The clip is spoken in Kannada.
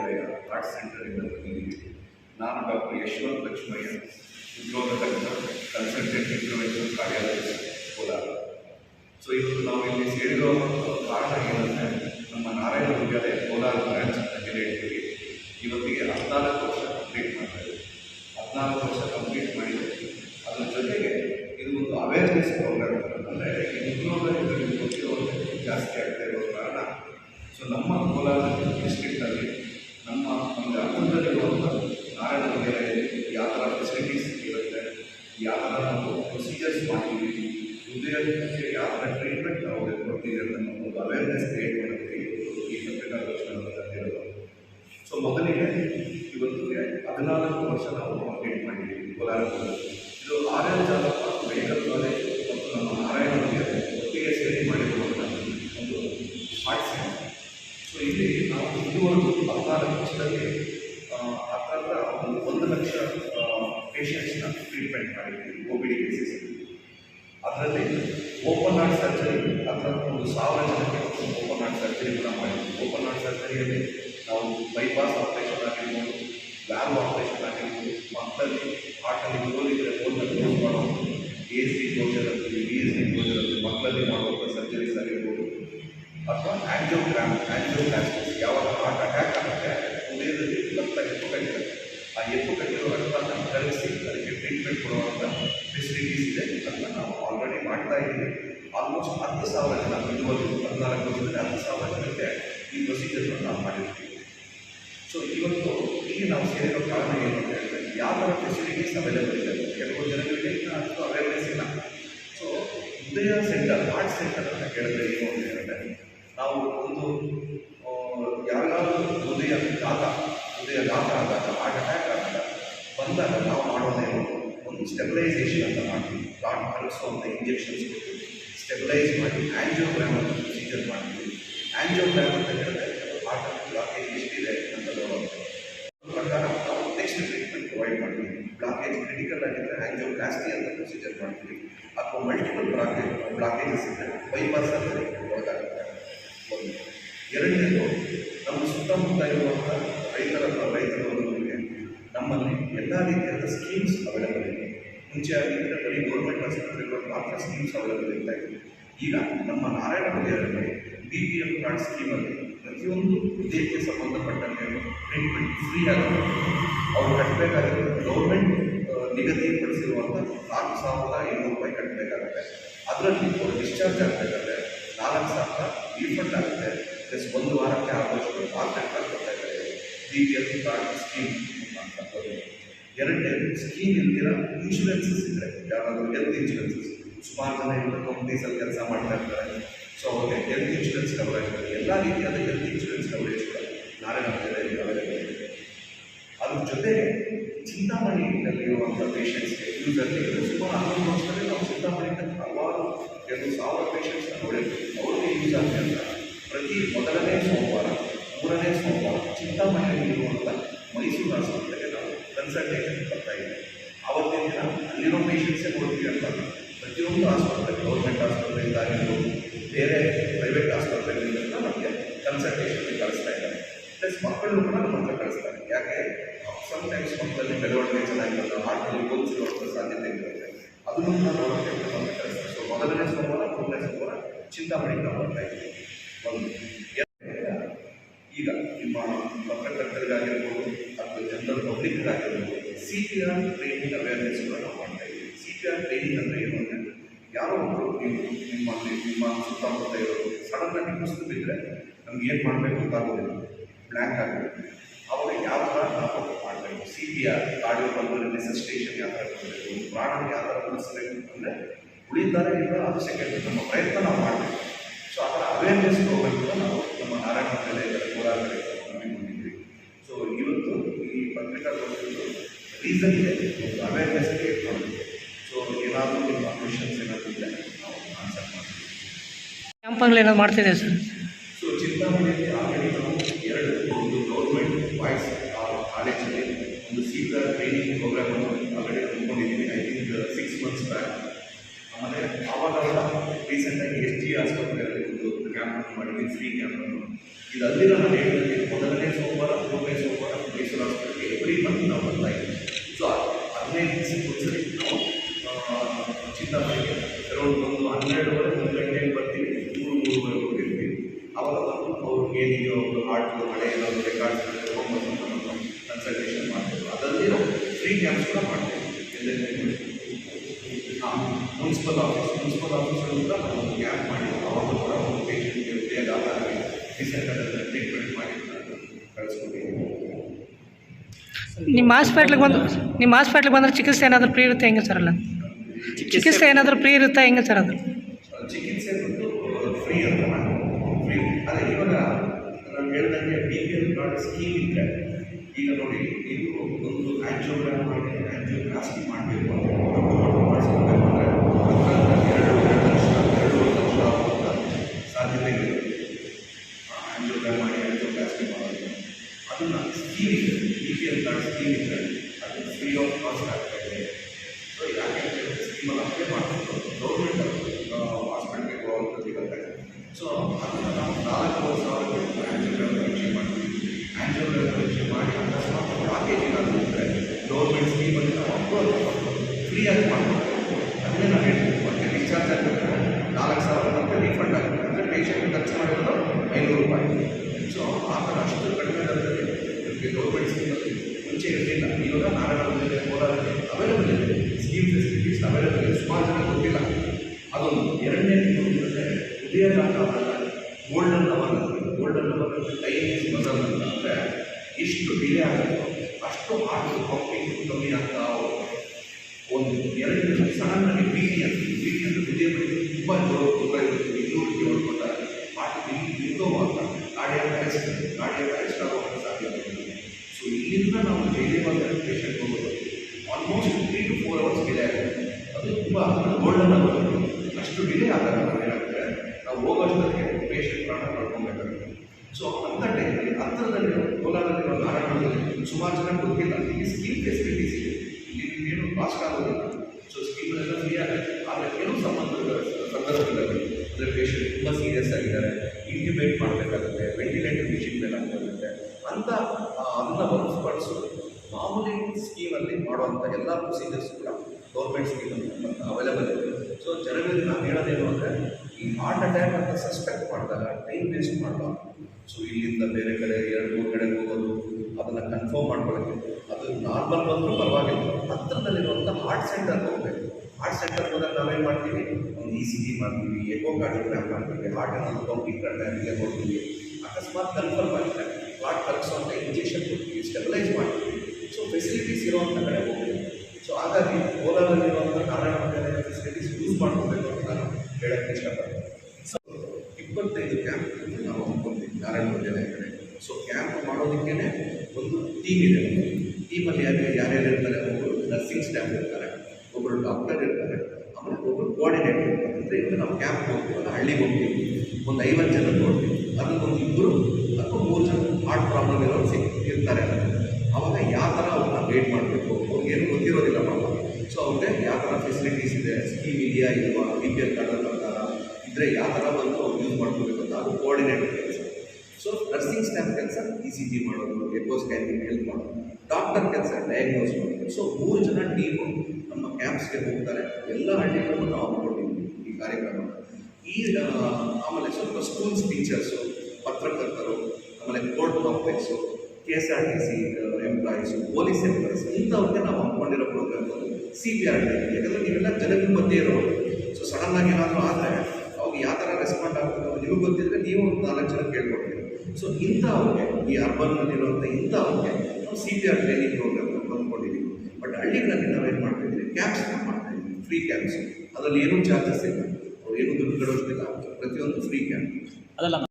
ಆರ್ಯ ಆರ್ಟ್ ಸೆಂಟರ್ ಇಂದ ನಾನು ಡಾಕ್ಟರ್ ಯಶವಂತ್ ಲಕ್ಷ್ಮಯ್ಯ ಉದ್ಯೋಗ ತಜ್ಞ ಕನ್ಸಲ್ಟೆಂಟ್ ಇಂಟರ್ವೆನ್ಷನ್ ಕಾರ್ಯಾಲಯ ಕೋಲಾರ. ಸೊ ಇವತ್ತು ನಾವು ಇಲ್ಲಿ ಸೇರಿರೋ ಕಾರಣ ಏನಂದರೆ, ನಮ್ಮ ನಾರಾಯಣ ವಿದ್ಯಾಲಯ ಕೋಲಾರ ಬ್ರಾಂಚ್ ಅಂತ ಹೇಳ್ತೀವಿ. ಇವತ್ತಿಗೆ ಹದಿನಾಲ್ಕು ವರ್ಷ ಕಂಪ್ಲೀಟ್ ಮಾಡ್ತಾರೆ. ಹದಿನಾಲ್ಕು ವರ್ಷ ಕಂಪ್ಲೀಟ್ ಮಾಡಿದೆ ಅದರ ಜೊತೆಗೆ ಇದು ಒಂದು ಅವೇರ್ನೆಸ್ ಪ್ರೋಗ್ರಾಮ್ ಅಂದರೆ ಉದ್ಯೋಗ ಜಾಸ್ತಿ ಆಗ್ತಾ ಇರೋ ಕಾರಣ. ಸೊ ನಮ್ಮ ಕೋಲಾರ ಮೊದಲಿಗೆ ಇವತ್ತಿಗೆ ಹದಿನಾಲ್ಕು ವರ್ಷ ನಾವು ಕಂಪ್ಲೀಟ್ ಮಾಡಿದ್ದೀವಿ ಕೋಲಾರದಲ್ಲಿ ಇದು ಆರ್ ಎಲ್ ಜಾಲಪ್ಪ ಮೆಡಿಕಲ್ ಮತ್ತು ನಮ್ಮ ನಾರಾಯಣ ಒಟ್ಟಿಗೆ ಸೇರಿ ಮಾಡಿರುವಂಥ ಒಂದು ಸೆಂಟರ್ ಸೊ ಇಲ್ಲಿ ನಾವು ಇದುವರೆಗೂ ಹದಿನಾರು ವರ್ಷದಲ್ಲಿ ಹತ್ರ ಒಂದು ಒಂದು ಲಕ್ಷ ಪೇಷಂಟ್ಸ್ನ ಟ್ರೀಟ್ಮೆಂಟ್ ಮಾಡಿದ್ದೀವಿ ಒ ಬಿ ಡಿ ಕೇಸಸ್ ಅದರಲ್ಲಿ ಓಪನ್ ಹಾರ್ಟ್ ಸರ್ಜರಿ ಹತ್ರ ಒಂದು ಸಾವಿರ ಜನಕ್ಕೆ ಓಪನ್ ಹಾರ್ಟ್ ಸರ್ಜರಿ ಕೂಡ ಮಾಡಿದ್ದೀವಿ. ಓಪನ್ ಹಾರ್ಟ್ ಸರ್ಜರಿಯಲ್ಲಿ ಬೈಪಾಸ್ ಆಪರೇಷನ್ ಆಗಿರ್ಬೋದು ವ್ಯಾಲ್ವ್ ಆಪರೇಷನ್ ಆಗಿರ್ಬೋದು ಮಕ್ಕಳಲ್ಲಿ ಹಾರ್ಟಲ್ಲಿ ಹೋಲಿದ್ರೆ ಹೋಲ್ನ ಕ್ಲೋಸ್ ಮಾಡೋದು ಎ ಸಿ ಕ್ಲೋಜರ್ ಅಂತೀವಿ ಬಿ ಎಸ್ ಸಿ ಕ್ಲೋಜರ್ ಅಂತೀವಿ ಮಕ್ಕಳಲ್ಲಿ ಮಾಡುವಂಥ ಸರ್ಜರೀಸ್ ಆಗಿರ್ಬೋದು ಅಥವಾ ಆಂಜಿಯೋಗ್ರಾಮ್ ಆಂಜಿಯೋಗ್ರಾಸ್ಟಿಸ್ ಯಾವಾಗ ಹಾರ್ಟ್ ಅಟ್ಯಾಕ್ ಆಗುತ್ತೆ ಹೃದಯದಲ್ಲಿ ರಕ್ತ ಎಪ್ಪು ಕಟ್ಟಿರುತ್ತೆ ಆ ಎಪ್ಪು ಕಟ್ಟಿರೋ ರಕ್ತನ ಕರಗಿಸಿ ಅದಕ್ಕೆ ಟ್ರೀಟ್ಮೆಂಟ್ ಕೊಡುವಂಥ ಫೆಸಿಲಿಟೀಸ್ ಇದೆ ಅದನ್ನ ನಾವು ಆಲ್ರೆಡಿ ಮಾಡ್ತಾ ಇದ್ದೀವಿ ಆಲ್ಮೋಸ್ಟ್ ಹತ್ತು ಸಾವಿರ ಜನ ಇದುವರೆಗೂ ಹದಿನಾಲ್ಕು ವರ್ಷದಲ್ಲಿ ಹತ್ತು ಸಾವಿರ ಜನಕ್ಕೆ ಈ ಪ್ರೊಸೀಜರ್ನ ನಾವು ಮಾಡಿರ್ತೀವಿ ಸೊ ಇವತ್ತು ಇಲ್ಲಿ ನಾವು ಸೇರಿರೋ ಕಾರಣ ಏನು ಅಂತ ಹೇಳಿದ್ರೆ ಯಾವ ಥರ ಫೆಸಿಲಿಟೀಸ್ ಅವೈಲೇಬಲ್ ಇದೆ? ಕೆಲವು ಜನಗಳಿಗೆ ಅಷ್ಟು ಅವೇರ್ನೆಸ್ ಇಲ್ಲ. ಸೊ ಹೃದಯ ಸೆಂಟರ್ ಹಾರ್ಟ್ ಸೆಂಟರ್ ಅಂತ ಕೇಳಿದ್ರೆ ಏನು ಅಂತ ಹೇಳಿದ್ರೆ, ನಾವು ಒಂದು ಯಾರಾದರೂ ಹೃದಯ ಘಾತ ಹೃದಯ ಘಾತ ಆದಾಗ ಹಾರ್ಟ್ ಅಟ್ಯಾಕ್ ಆದಾಗ ಬಂದಾಗ ನಾವು ಮಾಡೋದೇನು ಒಂದು ಸ್ಟೆಬಿಲೈಸೇಷನ್ ಅಂತ ಮಾಡ್ತೀವಿ ಬ್ಲಾಡ್ ಅಂತ ಇಂಜೆಕ್ಷನ್ಸ್ ಕೊಟ್ಟು ಸ್ಟೆಬಿಲೈಸ್ ಮಾಡಿ ಆ್ಯಂಜಿಯೋಗ್ರಾಮ್ ಅಂತ ಪ್ರೊಸೀಜರ್ ಮಾಡ್ತೀವಿ ಆ್ಯಂಜಿಯೋಗ್ರಾಮ್ ಅಂತ ಹೇಳಿದ್ರೆ ಪ್ರೊವೈಡ್ ಮಾಡ್ತೀವಿ ಬ್ಲಾಕೇಜ್ ಕ್ರಿಟಿಕಲ್ ಆಗಿದ್ದರೆ ಜಾಸ್ತಿ ಅಂತ ಪ್ರೊಸೀಜರ್ ಮಾಡ್ತೀವಿ. ಅಥವಾ ಮಲ್ಟಿಪಲ್ ಬ್ಲಾಕೇಜ್ ಬ್ಲಾಕೇಜಸ್ ಇದ್ದರೆ ಬೈಪಾಸ್ ಅಂದರೆ ಒಳಗಾಗುತ್ತೆ. ಒಂದು. ಎರಡನೇದು, ನಮ್ಮ ಸುತ್ತಮುತ್ತ ಇರುವಂಥ ರೈತರ ರೈತರವರೊಂದಿಗೆ ನಮ್ಮಲ್ಲಿ ಎಲ್ಲ ರೀತಿಯಾದ ಸ್ಕೀಮ್ಸ್ ಅವೈಲೇಬಲ್ ಇದೆ. ಮುಂಚೆ ಆಗಿದ್ದರೆ ಬರೀ ಗೌರ್ಮೆಂಟ್ ಆಸ್ಪತ್ರೆಗಳು ಮಾತ್ರ ಸ್ಕೀಮ್ಸ್ ಅವೈಲೇಬಲ್ ಇರ್ತಾ ಇತ್ತು. ಈಗ ನಮ್ಮ ನಾರಾಯಣ ವಿದ್ಯಾಲಯದಲ್ಲಿ ಬಿ ಪಿ ಎಲ್ ಕಾರ್ಡ್ ಸ್ಕೀಮಲ್ಲಿ ಪ್ರತಿಯೊಂದು ಇದಕ್ಕೆ ಸಂಬಂಧಪಟ್ಟಂತೆ ಟ್ರೀಟ್ಮೆಂಟ್ ಫ್ರೀ ಆಗುತ್ತೆ ಅವ್ರು ಕಟ್ಟಬೇಕಾಗಿರೋದು ಗೌರ್ಮೆಂಟ್ ನಿಗದಿಪಡಿಸಿರುವಂಥ ನಾಲ್ಕು ಸಾವಿರದ ಐನೂರು ರೂಪಾಯಿ ಕಟ್ಟಬೇಕಾಗುತ್ತೆ ಅದರಲ್ಲಿ ಅವರು ಡಿಸ್ಚಾರ್ಜ್ ಆಗಬೇಕಾದ್ರೆ ನಾಲ್ಕು ಸಾವಿರ ರೀಫಂಡ್ ಆಗುತ್ತೆ. ಪ್ಲಸ್ ಒಂದು ವಾರಕ್ಕೆ ಆಗೋಷ್ಟು ಕಾಂಟ್ಯಾಕ್ಟ್ ಆಗ್ತಾ ಇದ್ದಾರೆ B P L card scheme ಅಂತ ಒಂದು. ಎರಡನೇ ಸ್ಕೀಮ್ ಇಲ್ದಿರ ಇನ್ಶೂರೆನ್ಸಸ್ ಇದ್ರೆ ಯಾರಾದರೂ ಹೆಲ್ತ್ ಇನ್ಶೂರೆನ್ಸಸ್ ಸುಮಾರು ಜನ ಇವಾಗ ಕಂಪ್ನೀಸಲ್ಲಿ ಕೆಲಸ ಮಾಡ್ತಾ ಇರ್ತಾರೆ. ಸೊ ಅವ್ರಿಗೆ ಹೆಲ್ತ್ ಇನ್ಶೂರೆನ್ಸ್ ಕವರೇಜ್ ಎಲ್ಲ ರೀತಿಯಾದ health insurance coverage Narayana available ಅದ್ರ ಜೊತೆಗೆ ಚಿಂತಾಮಣಿಯಲ್ಲಿರುವಂಥ ಪೇಷಂಟ್ಸ್ಗೆ ಯೂಸರ್ಗೆ ಸುಮಾರು ಹನ್ನೊಂದು ವರ್ಷದಲ್ಲಿ ನಾವು ಚಿಂತಾಮಣಿಯಿಂದ ಹಲವಾರು ಎರಡು ಸಾವಿರ ಪೇಷಂಟ್ಸ್ನ ನೋಡಿದ್ವಿ. ಅವ್ರಿಗೆ ಯೂಸ್ ಆಗ್ತದೆ ಅಂತ ಪ್ರತಿ ಮೊದಲನೇ ಸೋಮವಾರ, ಮೂರನೇ ಸೋಮವಾರ ಚಿಂತಾಮಣಿಯಲ್ಲಿ ಇರುವಂಥ ಮೈಸೂರು ಆಸ್ಪತ್ರೆಗೆ ನಾವು ಕನ್ಸಲ್ಟೇಷನ್ ಬರ್ತಾ ಇದ್ದೀವಿ ಅವತ್ತಿನ ದಿನ ಅಲ್ಲಿರೋ ಪೇಷಂಟ್ಸೇ ನೋಡ್ತೀವಿ ಅಂತ. ಪ್ರತಿಯೊಂದು ಆಸ್ಪತ್ರೆ ಗೌರ್ಮೆಂಟ್ ಆಸ್ಪತ್ರೆಯಿಂದ ಆಗಿರ್ಬೋದು ಬೇರೆ ಪ್ರೈವೇಟ್ ಆಸ್ಪತ್ರೆಗಳಿಂದ ನಮಗೆ ಕನ್ಸಲ್ಟೇಷನ್ಗೆ ಕಳಿಸ್ತಾ ಇದ್ದಾರೆ. ಪ್ಲಸ್ ಮಕ್ಕಳನ್ನು ಕೂಡ ನಮ್ಮ ಹತ್ರ ಕಳಿಸ್ತಾರೆ ಯಾಕೆ? ಸಮ್ಟೈಮ್ಸ್ ಮಕ್ಕಳಲ್ಲಿ ಬೆಳವಣಿಗೆ ಚೆನ್ನಾಗಿರುತ್ತೆ ಹಾರ್ಟಲ್ಲಿ ಹೋಲಿಸಿರುವಂಥ ಸಾಧ್ಯತೆ ಇರುತ್ತೆ. ಅದನ್ನು ಕೂಡ ನೋಡೋಕ್ಕೆ ನಮ್ಮ ಹತ್ರ ಕಳಿಸ್ತಾರೆ ಸೊ ಮೊದಲನೇ ಸೋಮವಾರ, ಮೂರನೇ ಸೋಮವಾರ ಚಿಂತಾಮಣಿಗೆ ಬರ್ತಾ ಇದ್ದೀವಿ ಒಂದು ಈಗ ನಿಮ್ಮ ಪತ್ರಕರ್ತರಿಗಾಗಿರ್ಬೋದು ಅಥವಾ general ಪಬ್ಲಿಕ್ಗಾಗಿರ್ಬೋದು C P R training awareness ಕೂಡ ನಾವು ಮಾಡ್ತಾ ಇದ್ದೀವಿ. ಸಿ ಪಿ ಆರ್ ಟ್ರೈನಿಂಗ್ ಅಂದರೆ ಏನು? ಅಂದರೆ ನೀವು ನಿಮ್ಮಲ್ಲಿ ನಿಮ್ಮ ಸುತ್ತಮುತ್ತ ಸಡನ್ ಸಡನ್ನಾಗಿ ಕುಸಿದು ಬಿದ್ದರೆ ನಮ್ಗೆ ಏನು ಮಾಡಬೇಕು ಗೊತ್ತಾಗೋದಿಲ್ಲ ಬ್ಲ್ಯಾಂಕ್ ಆಗಬೇಕು ಅವಾಗ ಯಾವ ಥರ ನಾವು ಮಾಡಬೇಕು? C P R cardio pulmonary resuscitation ಯಾವ ಥರ ಮಾಡಬೇಕು? ಪ್ರಾಣ ಯಾವ ಥರ ಉಳಿಸ್ಬೇಕು ಅಂದರೆ ಉಳಿತಾರೆ ಇಲ್ಲ, ಅದು ಸೆಕೆಂಡ್ ನಮ್ಮ ಪ್ರಯತ್ನ ನಾವು ಮಾಡಬೇಕು. ಸೊ ಆ ಥರ ಅವೇರ್ನೆಸ್ ಪ್ರೋಗ್ರಾಮ್ ಕೂಡ ನಾವು ನಮ್ಮ ನಾರಾಯಣ ವಿದ್ಯಾಲಯದ ಹೋರಾಟದಲ್ಲಿ ಹಮ್ಮಿಕೊಂಡಿದ್ವಿ ಸೊ ಇವತ್ತು ಈ ಪತ್ರಿಕಾಗೋಷ್ಠಿಗಳು ರೀಸನ್ ಇದೆ. ಬ್ಯಾಕ್ ಆಮೇಲೆ ಆವಾಗ ರೀಸೆಂಟಾಗಿ ಎಸ್ ಜಿ ಆಸ್ಪತ್ರೆಯಲ್ಲಿ ಒಂದು ಕ್ಯಾಂಪ್ ಆಯೋಜನೆ ಮಾಡಿದ್ವಿ ಫ್ರೀ ಕ್ಯಾಂಪನ್ನು ಇದು ಅಲ್ಲಿನ ಹೇಳಿದಂತೆ ಮೊದಲನೇ ಸೋಮವಾರ, ಮೂರನೇ ಸೋಮವಾರ ಮೈಸೂರು ಮಂತ್ ನಾವು ಬರ್ತಾ ಸೊ ಹದಿನೈದು ದಿವಸಕ್ಕೆ ಒಂದ್ಸರಿ ನಾವು ಚಿಂತಾಮಣಿಗೆ ಅರೌಂಡ್ ಒಂದು ಹನ್ನೆರಡುವರೆ, ಒಂದು ಗಂಟೆಗೆ ಬರ್ತೀವಿ. ಅವಾಗ ಬಂದು ಅವ್ರಿಗೆ ಏನಿದೆಯೋ ಹಾರ್ಟ್ ಮಳೆ ಏನಾದರೂ ರೆಕಾರ್ಡ್ಸ್ ಕನ್ಸಲ್ಟೇಷನ್ ಮಾಡ್ತೀವಿ ಅದರಲ್ಲಿ ಫ್ರೀ ಕ್ಯಾಂಪ್ಸ್ ಕೂಡ ಮಾಡ್ತೀವಿ ಹಾಂ ಮುನ್ಸಿಪಲ್ ಆಫೀಸ್ ಮುನ್ಸಿಪಲ್ ಆಫೀಸಲ್ಲಿ ಕೂಡ ನಾವು ಒಂದು ಕ್ಯಾಂಪ್ ಮಾಡಿ ಅವಾಗ ಕೂಡ ಒಂದು ಪೇಷಂಟ್ಗೆ ಆಗಿ ಟ್ರೀಟ್ಮೆಂಟ್ ನಿಮ್ಮ ಹಾಸ್ಪಿಟ್ಲಿಗೆ ಬಂದು ನಿಮ್ಮ ಹಾಸ್ಪಿಟ್ಲಿಗೆ ಬಂದರೆ ಚಿಕಿತ್ಸೆ ಏನಾದರೂ ಫ್ರೀ ಇರುತ್ತೆ? ಹೆಂಗೆ ಸರ್ ಅಲ್ಲ? ಚಿಕಿತ್ಸೆ ಏನಾದರೂ ಫ್ರೀ ಇರುತ್ತೆ? ಹೆಂಗೆ ಸರ್ ಅದು? ಚಿಕಿತ್ಸೆ ಫ್ರೀ ಅಂತ ಫ್ರೀ ಅದೇ ಇವಾಗ ನಾನು ಹೇಳ್ದಂಗೆ B P L card scheme ಇದ್ದರೆ ಈಗ ನೋಡಿ, ನೀವು ಒಂದು ಆ್ಯಂಜಿಯೋಗ್ರಾಮ್ ಮಾಡಿ ಆ್ಯಂಜಿಯೋಗ್ರಾಫಿ ಮಾಡಬೇಕು ಅಂದರೆ ಎರಡು ಎರಡು ಲಕ್ಷ ಆಗುವಂಥ ಸಾಧ್ಯತೆ ಇದೆ. ಅದನ್ನು scheme B P L scheme ಇದ್ದರೆ ಅದು ಫ್ರೀ ಆಫ್ ಕಾಸ್ಟ್ ಆಗ್ತಾ ಇದೆ. ಸೊ ಯಾಕೆ ಸ್ಕೀಮಲ್ಲಿ ಅಪ್ಲೈ ಮಾಡಬೇಕು ಗೌರ್ಮೆಂಟ್ ಹಾಸ್ಪಿಟ್ಲಿಗೆ ಹೋಗುವಂಥದ್ದು ಇರುತ್ತೆ. ಸೊ ಅದನ್ನು ನಾವು ನಾಲ್ಕೂವರೆ ಸಾವಿರ ಪರೀಕ್ಷೆ ಮಾಡ್ತೀವಿ ಆ್ಯಂಜಿಯೋಗ್ರಾಮ್ ಪರೀಕ್ಷೆ ಮಾಡಿ ಅಕಸ್ಮಾತ್ ಪ್ಯಾಕೇಜ್ ಏನಾದರೂ ಇದ್ದರೆ ಗೌರ್ಮೆಂಟ್ ಸ್ಕೀಮಲ್ಲಿ ನಾವು ಅಪ್ಲೋಡ್ ಫ್ರೀಯಾಗಿ ಮಾಡ್ಬೋದು ಅದನ್ನೇ ನಾವು ಹೇಳ್ತೀವಿ ಮತ್ತೆ ಡಿಸ್ಚಾರ್ಜ್ ಆಗಬೇಕಾದ್ರೆ ನಾಲ್ಕು ಸಾವಿರ ಮತ್ತೆ ರೀಫಂಡ್ ಆಗುತ್ತೆ ಅಂದರೆ ಪೇಷಂಟ್ ಖರ್ಚು ಮಾಡಿರೋದು ಐನೂರು ರೂಪಾಯಿ ಸೊ ಆ ಥರ ಅಷ್ಟು ಕಡಿಮೆ ದರದಲ್ಲಿ ನಮಗೆ ಗೌರ್ಮೆಂಟ್ ಸ್ಕೀಮಲ್ಲಿ ಮುಂಚೆ ಇರಲಿಲ್ಲ ಇವಾಗ ನಾರಾಯಣದಲ್ಲಿ ಅವೈಲೇಬಲ್ ಇದೆ ಸ್ಕೀಮ್ ಫೆಸಿಲಿಟೀಸ್ ಅವೈಲೇಬಲ್ ಇದೆ ಸುಮಾರು ಜನ ಗೊತ್ತಿಲ್ಲ ಅದೊಂದು ಎರಡನೇ ಅಂದರೆ ಹೃದಯಘಾತ ಆದಾಗ golden hour golden hour time is muscle ಅಂತ ಅಂದರೆ ಎಷ್ಟು ಡಿಲೇ ಆಗುತ್ತೋ ಅಷ್ಟು ಹಾರ್ಟ್ ಪಂಪಿಂಗ್ ಕಮ್ಮಿ ಆಗ್ತಾ ಒಂದು ಎರಡು ದಿವಸ ಸಡನ್ನಾಗಿ ಬಿ ಟಿ ಅಂತ ಬಿ ಟಿ ಅಂದರೆ ಬಂದು ತುಂಬ ಜೋರು ತುಂಬ ಇರುತ್ತೆ ಇನ್ನೂರಿಗೆ ಹೊಡ್ಕೊಂಡಾಗ ಹಾರ್ಟ್ ಬಿಲ್ ಬಿದ್ದೋ ಅಂತ ಗಾಡಿಯ ಅರೆಸ್ಟ್ ಗಾಡಿಯ ಅರೆಸ್ಟ್ ಆಗುವಂಥ ಸಾಧ್ಯತೆ ಸೊ ಇಲ್ಲಿಂದ ನಾವು ಜಯದೇವ ಪೇಷಂಟ್ ಹೋಗೋದು almost three to four hours delay ಆಗುತ್ತೆ. ಅದು ತುಂಬ ಗೋಲ್ಡನ್ ಅವರ್ ಸೊ ಅಂಥ ಟೈಮಲ್ಲಿ ಹತ್ತಿರದಲ್ಲಿರೋ ಕೋಲಾರದಲ್ಲಿರೋ ನಾರಾಯಣದಲ್ಲಿ ಸುಮಾರು ಜನ ಗೊತ್ತಿಲ್ಲ. ಇಲ್ಲಿ ಸ್ಕೀಮ್ ಫೆಸಿಲಿಟೀಸ್ ಇದೆ ಇಲ್ಲಿ ಏನು ಕಾಸ್ಟ್ ಆಗೋದಿಲ್ಲ. ಸೊ ಸ್ಕೀಮ್ಗಳೆಲ್ಲ ಫ್ರೀ ಆಗುತ್ತೆ ಆದರೆ ಕೆಲವು ಸಂಬಂಧದ ಸಂದರ್ಭಗಳಲ್ಲಿ ಅಂದರೆ ಪೇಷಂಟ್ ತುಂಬ ಸೀರಿಯಸ್ ಆಗಿದ್ದಾರೆ. ಇಂಟಿಮೇಟ್ ಮಾಡಬೇಕಾಗುತ್ತೆ ವೆಂಟಿಲೇಟರ್ ಮಿಷಿನ್ ಮೇಲೆ ಹಾಕಬೇಕಾಗುತ್ತೆ. ಅಂತ ಅದನ್ನು ಹೊರತುಪಡಿಸೋದು ಮಾಮೂಲಿ ಸ್ಕೀಮಲ್ಲಿ ಮಾಡುವಂಥ ಎಲ್ಲ ಪ್ರೊಸೀಜರ್ಸ್ ಕೂಡ ಗೌರ್ಮೆಂಟ್ ಸ್ಕೀಮಲ್ಲಿ ಅವೈಲೇಬಲ್ ಇದೆ. ಸೊ ಜನಗಳಿಗೆ ನಾನು ಹೇಳೋದೇನು ಅಂದರೆ ಹಾರ್ಟ್ ಅಟ್ಯಾಕ್ ಅಂತ ಸಸ್ಪೆಕ್ಟ್ ಮಾಡಿದಾಗ ಟೈಮ್ ವೇಸ್ಟ್ ಮಾಡಬಾರ್ದು ಸೊ ಇಲ್ಲಿಂದ ಬೇರೆ ಕಡೆ, ಎರಡು ಮೂರು ಕಡೆ ಹೋಗೋದು, ಅದನ್ನು ಕನ್ಫರ್ಮ್ ಮಾಡ್ಕೊಳ್ಳೋಕ್ಕೆ. ಅದು ನಾರ್ಮಲ್ ಬಂದರೂ ಪರವಾಗಿಲ್ಲ. ಹತ್ತಿರದಲ್ಲಿರುವಂಥ ಹಾರ್ಟ್ ಸೆಂಟರ್ಗೆ ಹೋಗಬೇಕು. ಹಾರ್ಟ್ ಸೆಂಟರ್ ಹೋದಾಗ ನಾವೇನು ಮಾಡ್ತೀವಿ? ಒಂದು ಇ ಸಿ ಜಿ ಮಾಡ್ತೀವಿ ಎಕೋ ಕಾರ್ಡಿಯೋಗ್ರಾಮ್ ಮಾಡ್ತೀವಿ ಹಾರ್ಟ್ ಏನಾದರೂ ಪಂಪಿಂಗ್ ಕಡಿಮೆ ಆಗಿದೆ ನೋಡ್ತೀವಿ ಅಕಸ್ಮಾತ್ ಕನ್ಫರ್ಮ್ ಆಗಿದೆ. ಹಾರ್ಟ್ ಕಲಿಸುವಂಥ ಇಂಜೆಕ್ಷನ್ ಕೊಡ್ತೀವಿ ಸ್ಟೆಬಿಲೈಸ್ ಮಾಡ್ತೀವಿ. ಸೊ ಫೆಸಿಲಿಟೀಸ್ ಇರುವಂಥ ಕಡೆ ಹೋಗ್ತೀವಿ ಸೊ ಹಾಗಾಗಿ ಕೋಲಾರದಲ್ಲಿರುವಂಥ ನಾರಾಯಣ ಫೆಸಿಲಿಟೀಸ್ ಯೂಸ್ ಮಾಡ್ಕೋಬೇಕು ಅಂತ ನಾನು ಹೇಳೋಕ್ಕೆ ಇಷ್ಟಪಡ್ತೀನಿ ಸೊ ಇಪ್ಪತ್ತೈದು ಕ್ಯಾಂಪ್ ನಾವು ಅಂದ್ಕೊಂತೀವಿ ಜನ ಸೊ ಕ್ಯಾಂಪ್ ಮಾಡೋದಕ್ಕೇ ಒಂದು ಟೀಮ್ ಇದೆ. ಟೀಮಲ್ಲಿ ಯಾರು ಯಾರ್ಯಾರು ಇರ್ತಾರೆ ಒಬ್ಬರು ನರ್ಸಿಂಗ್ ಸ್ಟಾಫ್ ಇರ್ತಾರೆ ಒಬ್ಬರು ಡಾಕ್ಟರ್ ಇರ್ತಾರೆ, ಆಮೇಲೆ ಒಬ್ಬರು ಕೋಆರ್ಡಿನೇಟರ್ ಇರ್ತಾರೆ. ಅಂದರೆ ನಾವು ಕ್ಯಾಂಪ್ ಹೋಗ್ತೀವಲ್ಲ, ಹಳ್ಳಿಗೆ ಹೋಗ್ತೀವಿ. ಒಂದು ಐವತ್ತು ಜನ ನೋಡ್ತೀವಿ. ಅದಕ್ಕೆ ಒಂದು ಇಬ್ಬರು ಅಥವಾ ಮೂರು ಜನ ಹಾರ್ಟ್ ಪ್ರಾಬ್ಲಮ್ ಇರೋರು ಸಿಕ್ ಇರ್ತಾರೆ. ಅವಾಗ ಯಾವ ಥರ ಅವ್ರನ್ನ ಗೈಡ್ ಮಾಡಬೇಕು? ಅವ್ರಿಗೆ ಏನು ಗೊತ್ತಿರೋದಿಲ್ಲ ಪಾಪ. ಸೊ ಅವ್ರಿಗೆ ಯಾವ ಥರ ಫೆಸಿಲಿಟೀಸ್ ಇದೆ? ಸ್ಕೀಮ್ ಇದೆಯಾ ಇಲ್ವಾ? ಬಿ ಪಿ ಎಲ್ ಕಾರ್ಡ್ ಅಂತ ಇದ್ದರೆ ಯಾವ ಥರ ಬಂದು ಸ್ಟಾಫ್ ಕೆಲಸ ಇ ಸಿ ಜಿ ಮಾಡೋದು ಎಕೋ ಸ್ಕ್ಯಾನಿಂಗ್ ಹೆಲ್ಪ್ ಮಾಡೋದು ಡಾಕ್ಟರ್ ಕೆಲಸ ಡಯಾಗ್ನೋಸ್ ಮಾಡೋದು. ಸೊ ಮೂರು ಜನ ಟೀಮು ನಮ್ಮ ಕ್ಯಾಂಪ್ಸ್ಗೆ ಹೋಗ್ತಾರೆ. ಎಲ್ಲ ಹಳ್ಳಿಗಳನ್ನು ನಾವು ಹಮ್ಮಿಕೊಂಡಿದ್ದೀವಿ ಈ ಕಾರ್ಯಕ್ರಮ. ಈ ಆಮೇಲೆ ಸ್ವಲ್ಪ ಸ್ಕೂಲ್ಸ್ ಟೀಚರ್ಸು ಪತ್ರಕರ್ತರು, ಆಮೇಲೆ court complex K S R T C employees police employees ಇಂಥವ್ರಿಗೆ ನಾವು ಹಮ್ಮಿಕೊಂಡಿರೋ programme C P R T ಯಾಕಂದರೆ ನೀವೆಲ್ಲ ಜನಗಳ ಮಧ್ಯೆ ಇರೋ ಸೊ ಸಡನ್ನಾಗಿ ಏನಾದರೂ ಆದರೆ ಅವಾಗ ಯಾವ ಥರ ರೆಸ್ಪಾಂಡ್ ಆಗುತ್ತೆ ನಿಮಗೆ ಗೊತ್ತಿದ್ರೆ ನೀವು ಒಂದು ನಾಲ್ಕು ಜನ ಕೇಳ್ಕೊಡ್ತೀರಿ ಸೊ ಇಂಥವ್ರಿಗೆ, ಈ ಅರ್ಬನ್ನಲ್ಲಿರುವಂಥ ಇಂಥವ್ರಿಗೆ ನಾವು C P R training programme ಬಂದ್ಕೊಂಡಿದ್ದೀವಿ but ಹಳ್ಳಿಗಳಲ್ಲಿ ನಾವೇನು ಮಾಡ್ತಾಯಿದ್ದೀವಿ ಕ್ಯಾಂಪ್ಸ್ ಮಾಡ್ತಾಯಿದ್ದೀವಿ ಫ್ರೀ ಕ್ಯಾಂಪ್ಸ್ ಅದರಲ್ಲಿ ಏನೂ ಚಾರ್ಜಸ್ ಇಲ್ಲ. ಅವ್ರು ಏನೂ ದುಡ್ಡು ಕೊಡೋದಿಲ್ಲ ಪ್ರತಿಯೊಂದು ಫ್ರೀ ಕ್ಯಾಂಪ್ ಅದಲ್ಲ